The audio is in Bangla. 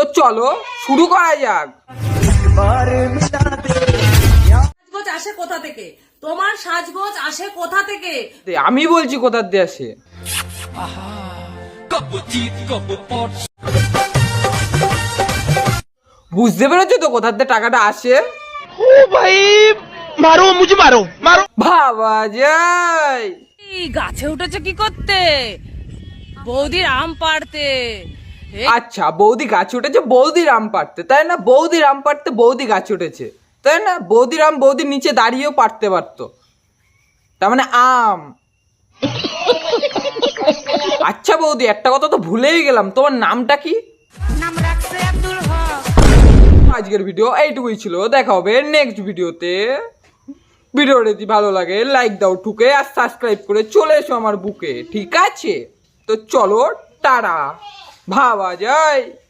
তো চলো শুরু করা যাক। সাজগোজ আসে কোথা থেকে? তোমার সাজগোজ আসে কোথা থেকে? আমি বলছি কোথার দিয়ে আসে। বুঝতে পেরেছ তো কোথার দিয়ে টাকাটা আসে? ও ভাই মারো মুঝে মারো মারো বাবা যাই। গাছে উঠেছে কি করতে? বৌদির আম পাড়তে। আচ্ছা বৌদি গাছে উঠেছে বৌদি রাম পারতে। তাই না? বৌদি রাম পারতে বৌদি গাছে উঠেছে। তাই না? বৌদি রাম বৌদির নিচে দাঁড়িয়েও পারতে পারতো। তার মানে আম। আচ্ছা বৌদি একটা কথা তো ভুলেই গেলাম। তোমার নামটা কি? আজকের ভিডিও এইটুকুই ছিল। দেখা হবে নেক্সট ভিডিওতে। ভিডিওটা যদি ভালো লাগে লাইক দাও ঠুকে আর সাবস্ক্রাইব করে চলে এসো আমার বুকে। ঠিক আছে? তো চলো টাটা। 爸爸，加油！